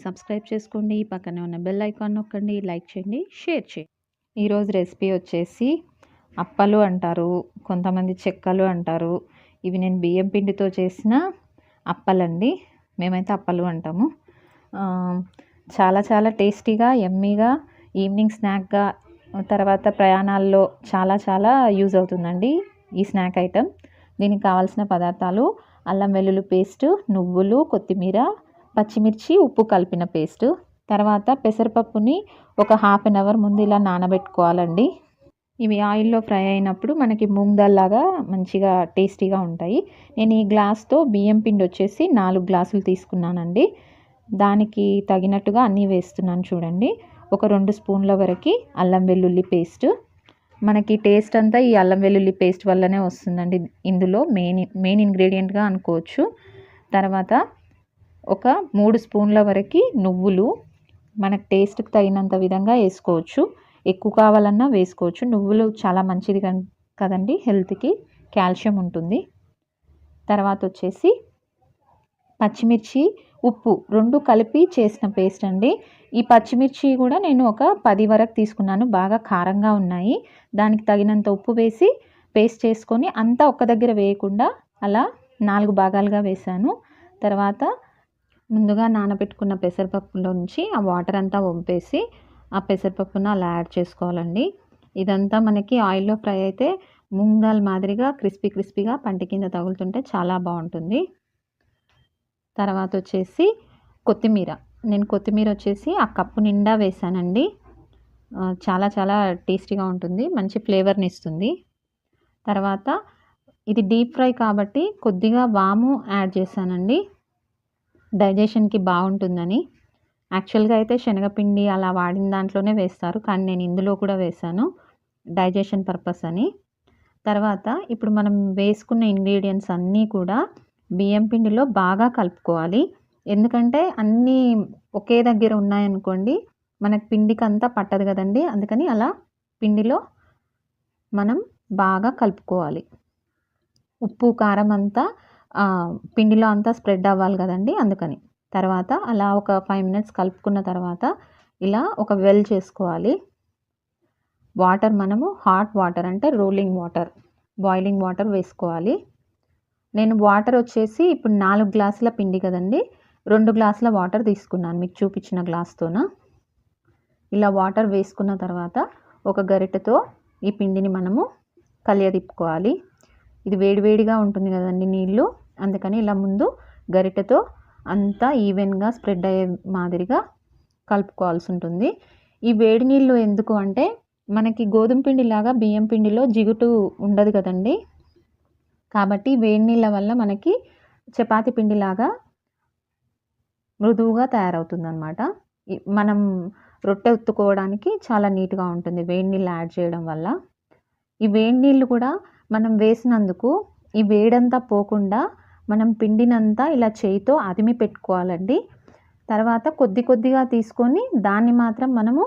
Subscribe చేసుకోండి పక్కనే ఉన్న బెల్ ఐకాన్ నొక్కండి లైక్ చేయండి షేర్ చేయండి. ఈరోజు రెసిపీ వచ్చేసి అప్పలు అంటారు కొంతమంది చెక్కలు అంటారు. ఇవి నేను బియ్యం పిండితో చేసిన అప్పలండి. మేమైతే అప్పలు అంటాము. చాలా చాలా టేస్టీగా ఎమ్మీగా ఈవినింగ్ స్నాక్గా తర్వాత ప్రయాణాల్లో చాలా చాలా యూజ్ అవుతుందండి ఈ స్నాక్ ఐటెం దీనికి కావాల్సిన పదార్థాలు అల్లం వెల్లుల్లి పేస్ట్ నువ్వులు కొత్తిమీర పచ్చిమిర్చి ఉప్పు కలిపిన పేస్ట్. తర్వాత పెసరపప్పుని ఒక హాఫ్ అన్ అవర్ ముందు ఇలా నానబెట్టుకోవాలండి. ఇవి ఆయిల్లో ఫ్రై అయినప్పుడు మనకి మూంగ్ దాల్ లాగా మంచిగా టేస్టీగా ఉంటాయి. నేను ఈ గ్లాస్తో బియ్యం పిండి వచ్చేసి నాలుగు గ్లాసులు తీసుకున్నానండి. దానికి తగినట్టుగా అన్నీ వేస్తున్నాను చూడండి. ఒక రెండు స్పూన్ల వరకు అల్లం వెల్లుల్లి పేస్ట్. మనకి టేస్ట్ అంతా ఈ అల్లం వెల్లుల్లి పేస్ట్ వల్లనే వస్తుందండి. ఇందులో మెయిన్ మెయిన్ ఇంగ్రీడియంట్గా అనుకోవచ్చు. తర్వాత ఒక మూడు స్పూన్ల వరకు నువ్వులు మనకు టేస్ట్కి తగినంత విధంగా వేసుకోవచ్చు. ఎక్కువ కావాలన్నా వేసుకోవచ్చు. నువ్వులు చాలా మంచిది కదండి హెల్త్కి కాల్షియం ఉంటుంది. తర్వాత వచ్చేసి పచ్చిమిర్చి ఉప్పు రెండు కలిపి చేసిన పేస్ట్ అండి. ఈ పచ్చిమిర్చి కూడా నేను ఒక పది వరకు తీసుకున్నాను. బాగా కారంగా ఉన్నాయి. దానికి తగినంత ఉప్పు వేసి పేస్ట్ చేసుకొని అంతా ఒక్క దగ్గర వేయకుండా అలా నాలుగు భాగాలుగా వేసాను తర్వాత ముందుగా నానబెట్టుకున్న పెసరపప్పులో నుంచి ఆ వాటర్ అంతా వంపేసి ఆ పెసరపప్పును అలా యాడ్ చేసుకోవాలండి. ఇదంతా మనకి ఆయిల్లో ఫ్రై అయితే మూంగ్ దాల్ మాదిరిగా క్రిస్పీ క్రిస్పీగా పంట కింద తగులుతుంటే చాలా బాగుంటుంది. తర్వాత వచ్చేసి కొత్తిమీర. నేను కొత్తిమీర వచ్చేసి ఆ కప్పు నిండా వేసానండి. చాలా చాలా టేస్టీగా ఉంటుంది మంచి ఫ్లేవర్ని ఇస్తుంది. తర్వాత ఇది డీప్ ఫ్రై కాబట్టి కొద్దిగా వాము యాడ్ చేశానండి. డైజెషన్కి బాగుంటుందని. యాక్చువల్గా అయితే శనగపిండి అలా వాడిన దాంట్లోనే వేస్తారు. కానీ నేను ఇందులో కూడా వేసాను డైజెషన్ పర్పస్ అని. తర్వాత ఇప్పుడు మనం వేసుకున్న ఇంగ్రీడియంట్స్ అన్నీ కూడా బియ్యం పిండిలో బాగా కలుపుకోవాలి. ఎందుకంటే అన్నీ ఒకే దగ్గర ఉన్నాయనుకోండి మనకు పిండికి అంతా పట్టదు కదండి. అందుకని అలా పిండిలో మనం బాగా కలుపుకోవాలి. ఉప్పు కారం అంతా పిండిలో అంతా స్ప్రెడ్ అవ్వాలి కదండి అందుకని. తర్వాత అలా ఒక ఫైవ్ మినిట్స్ కలుపుకున్న తర్వాత ఇలా ఒక వెల్ చేసుకోవాలి. వాటర్ మనము హాట్ వాటర్ అంటే రోలింగ్ వాటర్ బాయిలింగ్ వాటర్ వేసుకోవాలి. నేను వాటర్ వచ్చేసి ఇప్పుడు నాలుగు గ్లాసుల పిండి కదండి రెండు గ్లాసుల వాటర్ తీసుకున్నాను మీకు చూపించిన గ్లాస్తోన. ఇలా వాటర్ వేసుకున్న తర్వాత ఒక గరిటెతో ఈ పిండిని మనము కలియదిప్పుకోవాలి. ఇది వేడివేడిగా ఉంటుంది కదండి నీళ్ళు. అందుకని ఇలా ముందు గరిటెతో అంతా ఈవెన్గా స్ప్రెడ్ అయ్యే మాదిరిగా కలుపుకోవాల్సి ఉంటుంది. ఈ వేడి నీళ్ళు ఎందుకు అంటే మనకి గోధుమ పిండిలాగా బియ్యం పిండిలో జిగుటు ఉండదు కదండి. కాబట్టి వేడి నీళ్ళ వల్ల మనకి చపాతి పిండిలాగా మృదువుగా తయారవుతుందన్నమాట. మనం రొట్టె ఉత్తుకోవడానికి చాలా నీట్గా ఉంటుంది వేడి నీళ్ళు యాడ్ చేయడం వల్ల. ఈ వేడి నీళ్ళు కూడా మనం వేసినందుకు ఈ వేడంతా పోకుండా మనం పిండినంతా ఇలా చేయితో అదిమి పెట్టుకోవాలండి. తర్వాత కొద్ది కొద్దిగా తీసుకొని దాన్ని మాత్రం మనము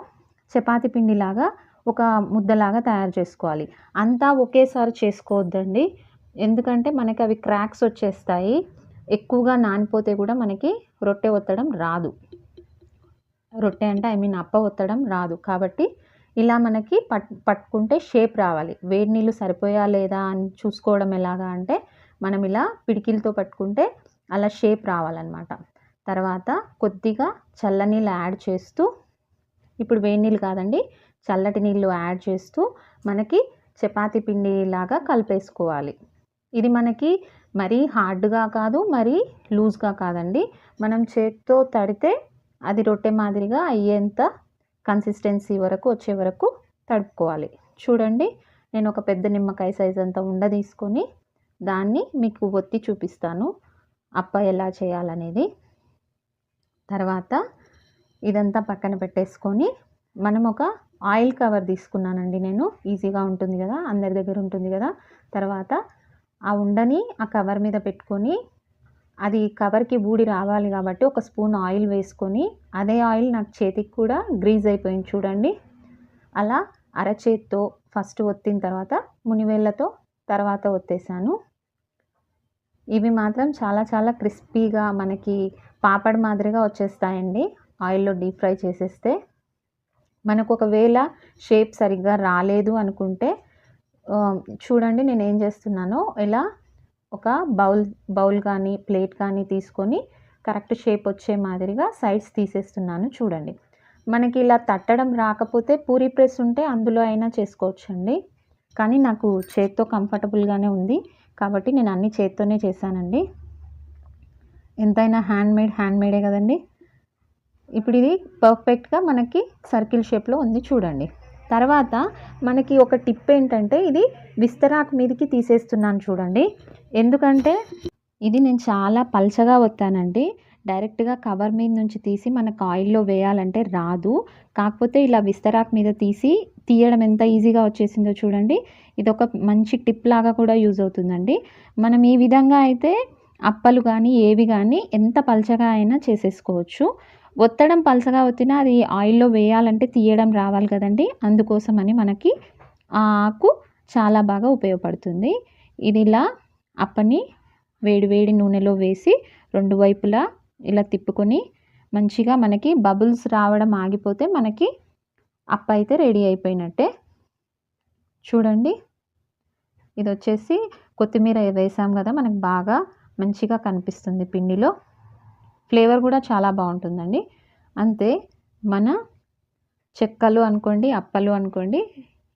చపాతి పిండిలాగా ఒక ముద్దలాగా తయారు చేసుకోవాలి. అంతా ఒకేసారి చేసుకోవద్దండి. ఎందుకంటే మనకి అవి క్రాక్స్ వచ్చేస్తాయి. ఎక్కువగా నానిపోతే కూడా మనకి రొట్టె ఒత్తడం రాదు. రొట్టె అంటే ఐ మీన్ అప్ప ఒత్తడం రాదు. కాబట్టి ఇలా మనకి పట్ పట్టుకుంటే షేప్ రావాలి. వేడి నీళ్ళు సరిపోయా లేదా అని చూసుకోవడం ఎలాగా అంటే మనం ఇలా పిడికిలతో పట్టుకుంటే అలా షేప్ రావాలన్నమాట. తర్వాత కొద్దిగా చల్లనీళ్ళు యాడ్ చేస్తూ ఇప్పుడు వేడి నీళ్ళు కాదండి చల్లటి నీళ్ళు యాడ్ చేస్తూ మనకి చపాతి పిండి లాగా కలిపేసుకోవాలి. ఇది మనకి మరీ హార్డ్గా కాదు మరీ లూజ్గా కాదండి. మనం చేతితో తడితే అది రొట్టె మాదిరిగా అయ్యేంత కన్సిస్టెన్సీ వరకు వచ్చే వరకు తడుపుకోవాలి. చూడండి నేను ఒక పెద్ద నిమ్మకాయ సైజ్ అంతా ఉండ తీసుకొని దాన్ని మీకు ఒత్తి చూపిస్తాను. అప్ప ఎలా చేయాలనేది. తర్వాత ఇదంతా పక్కన పెట్టేసుకొని మనం ఒక ఆయిల్ కవర్ తీసుకున్నానండి నేను. ఈజీగా ఉంటుంది కదా అందరి దగ్గర ఉంటుంది కదా. తర్వాత ఆ ఉండని ఆ కవర్ మీద పెట్టుకొని అది కవర్కి బూడి రావాలి కాబట్టి ఒక స్పూన్ ఆయిల్ వేసుకొని అదే ఆయిల్ నాకు చేతికి కూడా గ్రీజ్ అయిపోయింది చూడండి. అలా అరచేత్తో ఫస్ట్ ఒత్తిన తర్వాత మునివేళ్ళతో తర్వాత ఒత్తేసాను. ఇవి మాత్రం చాలా చాలా క్రిస్పీగా మనకి పాపడ్ మాదిరిగా వచ్చేస్తాయండి. ఆయిల్లో డీప్ ఫ్రై చేసేస్తే మనకు ఒకవేళ షేప్ సరిగ్గా రాలేదు అనుకుంటే చూడండి నేను ఏం చేస్తున్నానో ఇలా ఒక బౌల్ బౌల్ కానీ ప్లేట్ కానీ తీసుకొని కరెక్ట్ షేప్ వచ్చే మాదిరిగా సైడ్స్ తీసేస్తున్నాను చూడండి. మనకి ఇలా తట్టడం రాకపోతే పూరి ప్రెస్ ఉంటే అందులో అయినా చేసుకోవచ్చండి. కానీ నాకు చేత్తో కంఫర్టబుల్గానే ఉంది. కాబట్టి నేను అన్ని చేత్తోనే చేశానండి. ఎంతైనా హ్యాండ్ మేడ్ హ్యాండ్ మేడే కదండి. ఇప్పుడు ఇది పర్ఫెక్ట్గా మనకి సర్కిల్ షేప్లో ఉంది చూడండి. తర్వాత మనకి ఒక టిప్ ఏంటంటే ఇది విస్తరాక్ మీదకి తీసేస్తున్నాను చూడండి. ఎందుకంటే ఇది నేను చాలా పల్చగా వత్తానండి డైరెక్ట్గా కవర్ మీద నుంచి తీసి మనకు ఆయిల్లో వేయాలంటే రాదు. కాకపోతే ఇలా విస్తరాక్ మీద తీసి తీయడం ఎంత ఈజీగా వచ్చేసిందో చూడండి. ఇది ఒక మంచి టిప్ లాగా కూడా యూజ్ అవుతుందండి. మనం ఈ విధంగా అయితే అప్పలు కానీ ఏవి కానీ ఎంత పల్చగా అయినా చేసేసుకోవచ్చు. ఒత్తడం పలసగా వచ్చినా అది ఆయిల్లో వేయాలంటే తీయడం రావాలి కదండి. అందుకోసమని మనకి ఆ ఆకు చాలా బాగా ఉపయోగపడుతుంది. ఇది ఇలా అప్పని వేడివేడి నూనెలో వేసి రెండు వైపులా ఇలా తిప్పుకొని మంచిగా మనకి బబుల్స్ రావడం ఆగిపోతే మనకి అప్ప అయితే రెడీ అయిపోయినట్టే. చూడండి. ఇది వచ్చేసి కొత్తిమీర వేసాం కదా మనకు బాగా మంచిగా కనిపిస్తుంది పిండిలో. ఫ్లేవర్ కూడా చాలా బాగుంటుందండి. అంతే మన చెక్కలు అనుకోండి అప్పలు అనుకోండి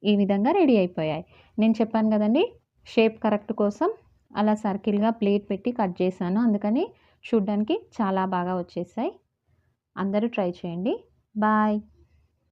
ఈ విధంగా రెడీ అయిపోయాయి. నేను చెప్పాను కదండి షేప్ కరెక్ట్ కోసం అలా సర్కిల్గా ప్లేట్ పెట్టి కట్ చేశాను. అందుకని చూడ్డానికి చాలా బాగా వచ్చేసాయి. అందరూ ట్రై చేయండి. బాయ్.